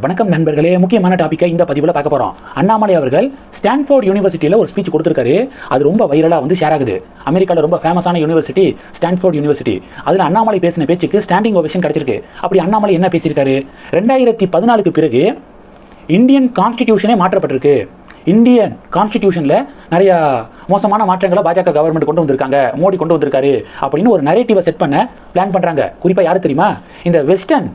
வணக்கம் நண்பர்களே. முக்கியமான டாப்பிக்கை இந்த பதிவில் பார்க்க போகிறோம் அண்ணாமலை அவர்கள் ஸ்டான்ஃபோர்ட் யூனிவர்சிட்டியில் ஒரு ஸ்பீச் கொடுத்துருக்காரு. அது ரொம்ப வைரலாக வந்து ஷேர் ஆகுது. அமெரிக்காவில் ரொம்ப ஃபேமஸான யூனிவர்சிட்டி ஸ்டான்ஃபோர்ட் யூனிவர்சிட்டி அதில் அண்ணாமலை பேசின பேச்சுக்கு ஸ்டாண்டிங் ஓவேஷன் கிடச்சிருக்கு. அப்படி அண்ணாமலை என்ன பேசியிருக்காரு? ரெண்டாயிரத்தி பதினாலுக்கு பிறகு இந்தியன் கான்ஸ்டிடியூஷனே மாற்றப்பட்டிருக்கு. இந்தியன் கான்ஸ்டிடியூஷனில் நிறைய மோசமான மாற்றங்களை பாஜக கவர்மெண்ட் கொண்டு வந்திருக்காங்க. மோடி கொண்டு வந்திருக்காரு. அப்படின்னு ஒரு நரேட்டிவை செட் பண்ண பிளான் பண்ணுறாங்க குறிப்பாக யார் தெரியுமா? இந்த வெஸ்டர்ன்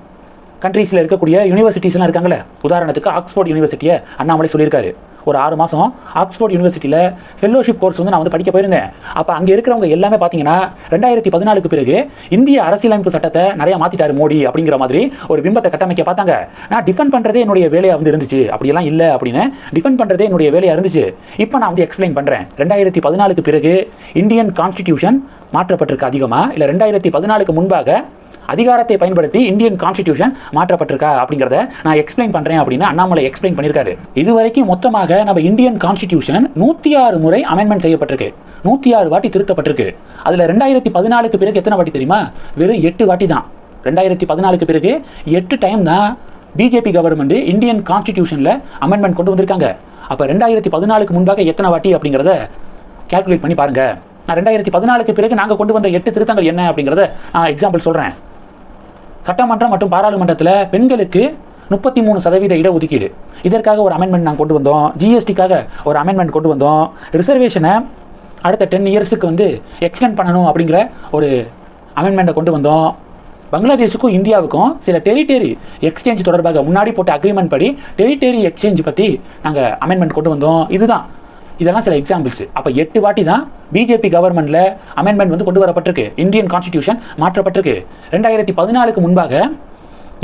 கண்ட்ரீஸில் இருக்கக்கூடிய யூனிவர்சிட்டிஸ்லாம் இருக்காங்களே உதாரணத்துக்கு ஆக்ஸ்போர்ட் யூனிவர்சிட்டியை அண்ணாமலை சொல்லியிருக்காரு. ஒரு ஆறு மாதம் ஆக்ஸ்போர்ட் யூனிவர்சிட்டியில் ஃபெல்லோஷிப் கோர்ஸ் வந்து நான் வந்து படிக்க போயிருந்தேன். அப்போ அங்கே இருக்கிறவங்க எல்லாமே பார்த்தீங்கன்னா ரெண்டாயிரத்தி பதினாலுக்கு பிறகு இந்திய அரசியலமைப்பு சட்டத்தை நிறைய மாற்றிட்டார் மோடி அப்படிங்கிற மாதிரி ஒரு பிம்பத்தை கட்டமைக்க பார்த்தாங்க. நான் டிஃபெண்ட் பண்ணுறதே என்னுடைய வேலையாக வந்து இருந்துச்சு. அப்படியெல்லாம் இல்லை அப்படின்னு டிஃபெண்ட் பண்ணுறதே என்னுடைய வேலையாக இருந்துச்சு. இப்போ நான் வந்து எக்ஸ்பிளைன் பண்ணுறேன் ரெண்டாயிரத்தி பதினாலுக்கு பிறகு இந்தியன் கான்ஸ்டிடியூஷன் மாற்றப்பட்டிருக்கு அதிகமாக இல்லை ரெண்டாயிரத்தி பதினாலுக்கு முன்பாக அதிகாரத்தை பயன்படுத்தி இந்தியன் கான்ஸ்டிடியூஷன் மாற்றப்பட்டிருக்கா அப்படிங்கிறத நான் எக்ஸ்பிளைன் பண்றேன் அப்படின்னு அண்ணாமலை எக்ஸ்பிளைன் பண்ணியிருக்காரு. இதுவரைக்கும் மொத்தமாக நம்ம இந்தியன் கான்ஸ்டிடியூஷன் நூத்தி ஆறு முறை அமெண்ட்மெண்ட் செய்யப்பட்டிருக்கு. நூத்தி ஆறு வாட்டி திருத்தப்பட்டிருக்கு. அதுல ரெண்டாயிரத்தி பதினாலுக்கு பிறகு எத்தனை வாட்டி தெரியுமா? வெறும் எட்டு வாட்டி தான். ரெண்டாயிரத்தி பதினாலுக்கு பிறகு எட்டு டைம் தான் பிஜேபி கவர்மெண்ட் இந்தியன் கான்ஸ்டிடியூஷன்ல அமெண்ட்மெண்ட் கொண்டு வந்திருக்காங்க. அப்ப ரெண்டாயிரத்தி பதினாலுக்கு முன்பாக எத்தனை வாட்டி அப்படிங்கிறத கால்குலேட் பண்ணி பாருங்க. நான் ரெண்டாயிரத்தி பதினாலுக்கு பிறகு நாங்கள் கொண்டு வந்த எட்டு திருத்தங்கள் என்ன அப்படிங்கிறத நான் எக்ஸாம்பிள் சொல்கிறேன் சட்டமன்றம் மற்றும் பாராளுமன்றத்தில் பெண்களுக்கு முப்பத்தி மூணு சதவீத இடஒதுக்கீடு. இதற்காக ஒரு அமெண்ட்மெண்ட் நாங்கள் கொண்டு வந்தோம். ஜிஎஸ்டிக்காக ஒரு அமெண்ட்மெண்ட் கொண்டு வந்தோம். ரிசர்வேஷனை அடுத்த டென் இயர்ஸுக்கு வந்து எக்ஸ்டெண்ட் பண்ணணும் அப்படிங்கிற ஒரு அமெண்ட்மெண்ட்டை கொண்டு வந்தோம். பங்களாதேஷுக்கும் இந்தியாவுக்கும் சில டெரிட்டரி எக்ஸ்சேஞ்ச் தொடர்பாக முன்னாடி போட்ட அக்ரிமெண்ட் படி டெரிட்டரி எக்ஸ்சேஞ்ச் பற்றி நாங்கள் அமெண்ட்மெண்ட் கொண்டு வந்தோம். இதுதான். இதெல்லாம் சில எக்ஸாம்பிள்ஸ் அப்போ எட்டு வாட்டி தான் பிஜேபி கவர்மெண்ட்ல அமெண்ட்மெண்ட் வந்து கொண்டு வரப்பட்டிருக்கு. Indian constitution மாற்றப்பட்டிருக்கு. ரெண்டாயிரத்தி பதினாலுக்கு முன்பாக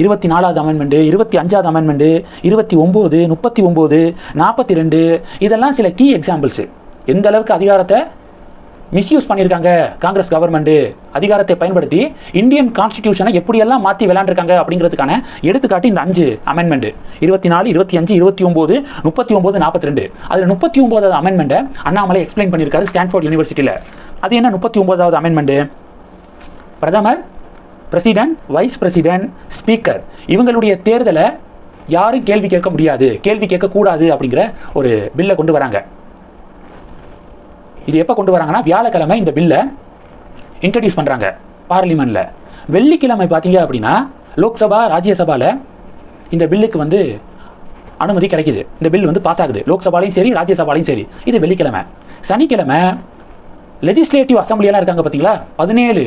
இருபத்தி நாலாவது அமெண்ட்மெண்ட் இருபத்தி அஞ்சாவது அமெண்ட்மெண்ட் இருபத்தி ஒம்பது முப்பத்தி ஒம்பது நாற்பத்தி ரெண்டு இதெல்லாம் சில கீ எக்ஸாம்பிள்ஸ் எந்த அளவுக்கு அதிகாரத்தை மிஸ்யூஸ் பண்ணியிருக்காங்க காங்கிரஸ் கவர்மெண்ட் அதிகாரத்தை பயன்படுத்தி இந்தியன் கான்ஸ்டிடியூஷனை எப்படியெல்லாம் மாற்றி விளையாண்டுருக்காங்க அப்படிங்கிறதுக்கான எடுத்துக்காட்டு இந்த அஞ்சு அமெண்ட்மெண்ட் இருபத்தி நாலு இருபத்தி அஞ்சு இருபத்தி ஒம்பது முப்பத்தி ஒம்பது நாற்பத்தி ரெண்டு அதில் முப்பத்தி ஒம்போதாவது அமெண்ட்மெண்ட்டை அண்ணாமலை எக்ஸ்பிளைன் பண்ணியிருக்காரு ஸ்டான்ஃபோர்ட் யூனிவர்சிட்டியில் அது என்ன முப்பத்தி ஒம்பதாவது அமெண்ட்மெண்ட்டு பிரதமர் பிரசிடென்ட் வைஸ் பிரசிடென்ட் ஸ்பீக்கர் இவங்களுடைய தேர்தலை யாரும் கேள்வி கேட்க முடியாது. கேள்வி கேட்கக்கூடாது அப்படிங்கிற ஒரு பில்லை கொண்டு வராங்க. இது எப்போ கொண்டு வராங்கன்னா வியாழக்கிழமை இந்த பில்லை இன்ட்ரடியூஸ் பண்ணுறாங்க பார்லிமெண்ட்டில் வெள்ளிக்கிழமை பார்த்தீங்க அப்படின்னா லோக்சபா ராஜ்யசபாவில் இந்த பில்லுக்கு வந்து அனுமதி கிடைக்குது. இந்த பில் வந்து பாஸ் ஆகுது. லோக்சபாலையும் சரி ராஜ்யசபாலையும் சரி. இது வெள்ளிக்கிழமை. சனிக்கிழமை லெஜிஸ்லேட்டிவ் அசம்பிளியெல்லாம் இருக்காங்க பார்த்தீங்களா? பதினேழு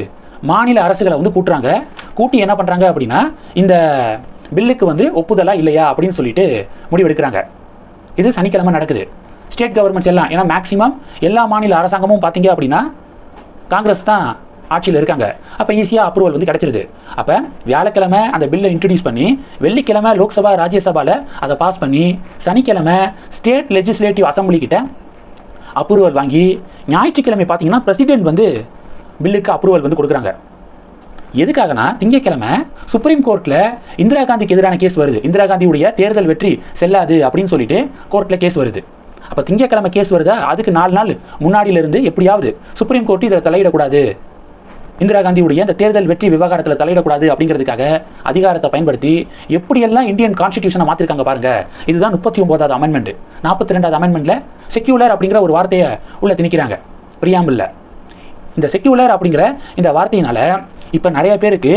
மாநில அரசுகளை வந்து கூட்டுறாங்க. கூட்டி என்ன பண்ணுறாங்க அப்படின்னா இந்த பில்லுக்கு வந்து ஒப்புதலா இல்லையா அப்படின்னு சொல்லிட்டு முடிவெடுக்கிறாங்க. இது சனிக்கிழமை நடக்குது. ஸ்டேட் கவர்மெண்ட்ஸ் எல்லாம் ஏன்னா மேக்ஸிமம் எல்லா மாநில அரசாங்கமும் பார்த்தீங்க அப்படின்னா காங்கிரஸ் தான் ஆட்சியில் இருக்காங்க. அப்போ ஈஸியாக அப்ரூவல் வந்து கிடச்சிருது. அப்போ வியாழக்கிழமை அந்த பில்லை இன்ட்ரடியூஸ் பண்ணி வெள்ளிக்கிழமை லோக்சபா ராஜ்யசபாவில் அதை பாஸ் பண்ணி சனிக்கிழமை ஸ்டேட் லெஜிஸ்லேட்டிவ் அசம்பிளிக்கிட்ட அப்ரூவல் வாங்கி ஞாயிற்றுக்கிழமை பார்த்தீங்கன்னா பிரசிடென்ட் வந்து பில்லுக்கு அப்ரூவல் வந்து கொடுக்குறாங்க. எதுக்காகனா திங்கட்கிழமை சுப்ரீம் கோர்ட்டில் இந்திரா காந்திக்கு எதிரான கேஸ் வருது. இந்திரா காந்தியுடைய தேர்தல் வெற்றி செல்லாது அப்படின்னு சொல்லிட்டு கோர்ட்டில் கேஸ் வருது. அப்போ திங்கக்கிழமை கேஸ் வருதா? அதுக்கு நாலு நாள் முன்னாடியிலிருந்து எப்படியாவது சுப்ரீம் கோர்ட் இதில் தலையிடக்கூடாது. இந்திரா காந்தியுடைய அந்த தேர்தல் வெற்றி விவகாரத்தில் தலையிடக்கூடாது அப்படிங்கிறதுக்காக அதிகாரத்தை பயன்படுத்தி எப்படியெல்லாம் இந்தியன் கான்ஸ்டியூஷனை மாற்றிருக்காங்க பாருங்க. இதுதான் முப்பத்தி ஒன்பதாவது அமெண்ட்மெண்ட் நாற்பத்தி ரெண்டாவது அமெண்ட்மெண்ட்ல செக்யூலர் அப்படிங்கிற ஒரு வார்த்தையை உள்ள திணிக்கிறாங்க. பிரியாம்பிளில் இந்த செக்யூலர் அப்படிங்கிற இந்த வார்த்தையினால இப்போ நிறைய பேருக்கு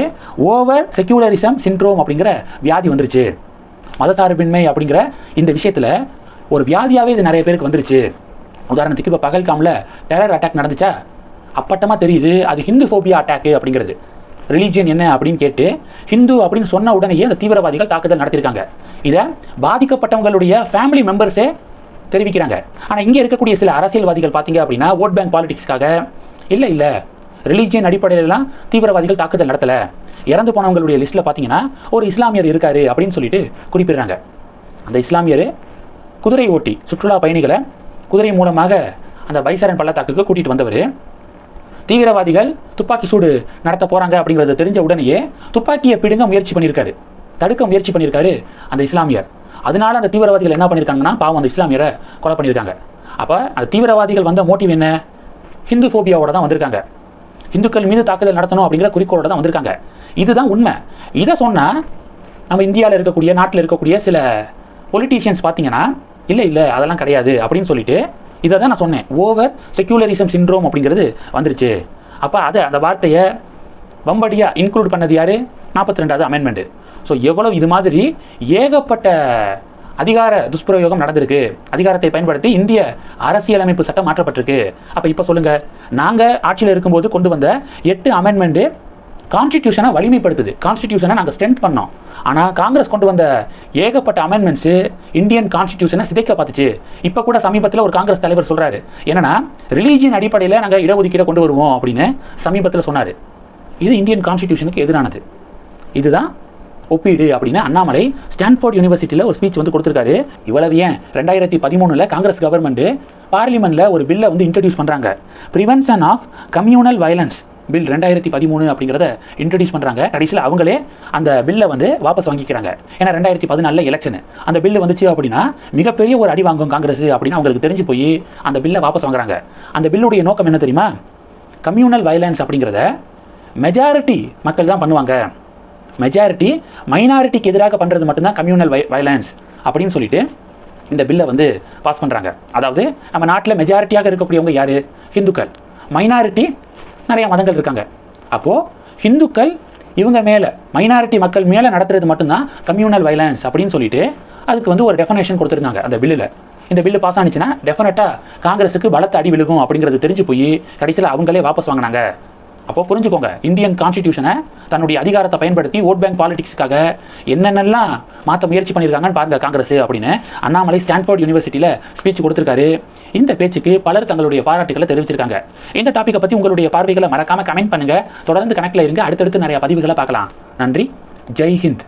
ஓவர் செக்யூலரிசம் சின்ட்ரோம் அப்படிங்கிற வியாதி வந்துருச்சு. மதசார்பின்மை அப்படிங்கிற இந்த விஷயத்தில் ஒரு வியாதியாகவே இது நிறைய பேருக்கு வந்துருச்சு. உதாரணத்துக்கு இப்போ பகல்காமில் டெரர் அட்டாக் நடந்துச்சா? அப்பட்டமாக தெரியுது அது ஹிந்து ஃபோபியா அட்டாக்கு அப்படிங்கிறது. ரிலீஜியன் என்ன அப்படின்னு கேட்டு ஹிந்து அப்படின்னு சொன்ன உடனேயே அந்த தீவிரவாதிகள் தாக்குதல் நடத்தியிருக்காங்க இதை பாதிக்கப்பட்டவங்களுடைய ஃபேமிலி மெம்பர்ஸே தெரிவிக்கிறாங்க. ஆனால் இங்கே இருக்கக்கூடிய சில அரசியல்வாதிகள் பார்த்தீங்க அப்படின்னா ஓட் பேங்க் பாலிடிக்ஸ்க்காக இல்லை இல்லை. ரிலீஜியன் அடிப்படையிலலாம் தீவிரவாதிகள் தாக்குதல் நடத்தலை. இறந்து போனவங்களுடைய லிஸ்ட்டில் பார்த்தீங்கன்னா ஒரு இஸ்லாமியர் இருக்காரு அப்படின்னு சொல்லிட்டு குறிப்பிடுறாங்க. அந்த இஸ்லாமியர் குதிரை ஓட்டி சுற்றுலா பயணிகளை குதிரை மூலமாக அந்த பைசரன் பள்ளத்தாக்குக்கு கூட்டிகிட்டு வந்தவர். தீவிரவாதிகள் துப்பாக்கி சூடு நடத்த போகிறாங்க அப்படிங்கிறத தெரிஞ்ச உடனேயே துப்பாக்கியை பிடுங்க முயற்சி பண்ணியிருக்காரு தடுக்க முயற்சி பண்ணியிருக்காரு அந்த இஸ்லாமியர். அதனால அந்த தீவிரவாதிகள் என்ன பண்ணியிருக்காங்கன்னா பாவம் அந்த இஸ்லாமியரை கொலை பண்ணியிருக்காங்க அப்போ அந்த தீவிரவாதிகள் வந்த மோட்டிவ் என்ன? ஹிந்து ஃபோபியாவோட தான் வந்திருக்காங்க. இந்துக்கள் மீது தாக்குதல் நடத்தணும் அப்படிங்கிற குறிக்கோளோட தான் வந்திருக்காங்க. இதுதான் உண்மை. இதை சொன்னால் நம்ம இந்தியாவில் இருக்கக்கூடிய நாட்டில் இருக்கக்கூடிய சில பொலிட்டீஷியன்ஸ் பார்த்தீங்கன்னா இல்லை இல்லை அதெல்லாம் கிடையாது அப்படின்னு சொல்லிட்டு இதை தான் நான் சொன்னேன். ஓவர் செக்யூலரிசம் சிண்ட்ரோம் அப்படிங்கிறது வந்துருச்சு. அப்போ அதை அந்த வார்த்தையை வம்படியாக இன்க்ளூட் பண்ணது யார்? நாற்பத்தி ரெண்டாவது அமெண்ட்மெண்ட்டு ஸோ எவ்வளோ இது மாதிரி ஏகப்பட்ட அதிகார துஷ்பிரயோகம் நடந்திருக்கு. அதிகாரத்தை பயன்படுத்தி இந்திய அரசியலமைப்பு சட்டம் மாற்றப்பட்டிருக்கு. அப்போ இப்போ சொல்லுங்கள் நாங்கள் ஆட்சியில் இருக்கும்போது கொண்டு வந்த எட்டு அமெண்ட்மெண்ட்டு கான்ஸ்டியூஷனை வலிமைப்படுத்துது. கான்ஸ்டிடியூஷனை நாங்கள் ஸ்ட்ரென்த் பண்ணோம். ஆனால் காங்கிரஸ் கொண்டு வந்த ஏகப்பட்ட அமெண்ட்மெண்ட்ஸு இந்தியன் கான்ஸ்டியூஷனை சிதைக்க பார்த்துச்சு. இப்போ கூட சமீபத்தில் ஒரு காங்கிரஸ் தலைவர் சொல்கிறாரு என்னன்னா ரிலீஜியன் அடிப்படையில் நாங்கள் இடஒதுக்கீடை கொண்டு வருவோம் அப்படின்னு சமீபத்தில் சொன்னார். இது இந்தியன் கான்ஸ்டியூஷனுக்கு எதிரானது. இதுதான் ஒப்பீடு அப்படின்னு அண்ணாமலை ஸ்டான்ஃபோர்ட் யூனிவர்சிட்டியில் ஒரு ஸ்பீச் வந்து கொடுத்துருக்காரு. இவ்வளவு ஏன்? ரெண்டாயிரத்தி பதிமூணில் காங்கிரஸ் கவர்மெண்ட் பார்லிமெண்ட்டில் ஒரு பில்லை வந்து இன்ட்ரடியூஸ் பண்ணுறாங்க prevention of communal violence bill ரெண்டாயிரத்தி பதிமூணு அப்படிங்கிறத இன்ட்ரடியூஸ் பண்ணுறாங்க கடைசியில் அவங்களே அந்த பில்லை வந்து வாபஸ் வாங்கிக்கிறாங்க. ஏன்னா ரெண்டாயிரத்தி பதினாலில் எலெக்ஷன் அந்த பில்லு வந்துச்சு அப்படின்னா மிகப்பெரிய ஒரு அடி வாங்கும் காங்கிரஸ் அப்படின்னு அவங்களுக்கு தெரிஞ்சு போய் அந்த பில்லை வாபஸ் வாங்குறாங்க. அந்த பில்லுடைய நோக்கம் என்ன தெரியுமா? கம்யூனல் வயலன்ஸ் அப்படிங்கிறத மெஜாரிட்டி மக்கள் தான் பண்ணுவாங்க. மெஜாரிட்டி மைனாரிட்டிக்கு எதிராக பண்ணுறது மட்டும்தான் கம்யூனல் வை வயலன்ஸ் அப்படின்னு சொல்லிட்டு இந்த பில்லை வந்து பாஸ் பண்ணுறாங்க அதாவது நம்ம நாட்டில் மெஜாரிட்டியாக இருக்கக்கூடியவங்க யார்? ஹிந்துக்கள். மைனாரிட்டி நிறைய மதங்கள் இருக்காங்க. அப்போது ஹிந்துக்கள் இவங்க மேலே மைனாரிட்டி மக்கள் மேலே நடத்துறது மட்டும்தான் கம்யூனல் வயலன்ஸ் அப்படின்னு சொல்லிட்டு அதுக்கு வந்து ஒரு டெஃபனேஷன் கொடுத்துருந்தாங்க அந்த பில்லில் இந்த பில்லு பாஸ் ஆனிச்சுன்னா டெஃபினட்டாக காங்கிரஸுக்கு பலத்த அடி விழுகும் அப்படிங்கிறது தெரிஞ்சு போய் கடைசியில் அவங்களே வாபஸ் வாங்கினாங்க. அப்போ புரிஞ்சுக்கோங்க இந்தியன் கான்ஸ்டிடியூஷனை தன்னுடைய அதிகாரத்தை பயன்படுத்தி ஓட் பேங்க் பாலிடிக்ஸ்க்காக என்னென்னலாம் மாற்ற முயற்சி பண்ணியிருக்காங்கன்னு பாருங்க காங்கிரஸ் அப்படின்னு. அண்ணாமலை ஸ்டான்ஃபோர்ட் யூனிவர்சிட்டியில் ஸ்பீச் கொடுத்துருக்காரு. இந்த பேச்சுக்கு பலர் தங்களுடைய பாராட்டுகளை தெரிவிச்சிருக்காங்க. இந்த டாப்பிக்கை பற்றி உங்களுடைய பார்வைகளை மறக்காம கமெண்ட் பண்ணுங்க. தொடர்ந்து கணக்கில் இருங்க. அடுத்தடுத்து நிறைய பதிவுகளை பார்க்கலாம். நன்றி. ஜெய் ஹிந்த்.